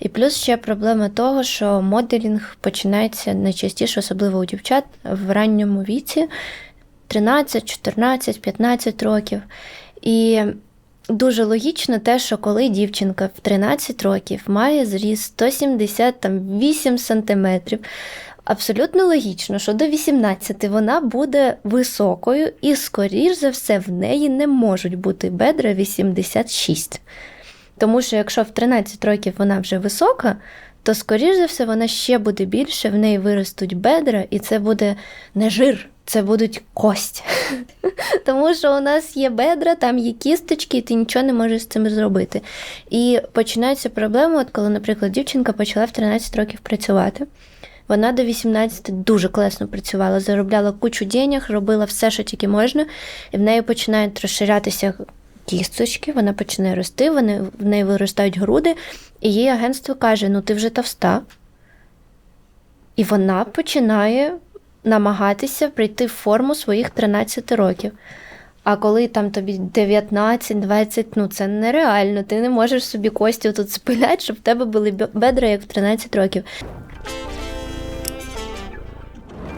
І плюс ще проблема того, що моделінг починається найчастіше, особливо у дівчат, в ранньому віці 13, 14, 15 років. І дуже логічно те, що коли дівчинка в 13 років має зріст 178 сантиметрів, абсолютно логічно, що до 18 вона буде високою, і, скоріш за все, в неї не можуть бути бедра 86. Тому що якщо в 13 років вона вже висока, то, скоріш за все, вона ще буде більше, в неї виростуть бедра, і це буде не жир, це будуть кості. Тому що у нас є бедра, там є кісточки, і ти нічого не можеш з цим зробити. І починаються проблеми, от коли, наприклад, дівчинка почала в 13 років працювати. Вона до 18 дуже класно працювала, заробляла кучу денег, робила все, що тільки можна, і в неї починають розширятися кісточки, вона починає рости, вони, в неї виростають груди, і їй агентство каже: ну ти вже товста. І вона починає намагатися прийти в форму своїх 13 років. А коли там тобі 19-20, ну це нереально. Ти не можеш собі кості тут спиляти, щоб в тебе були бедра, як в 13 років.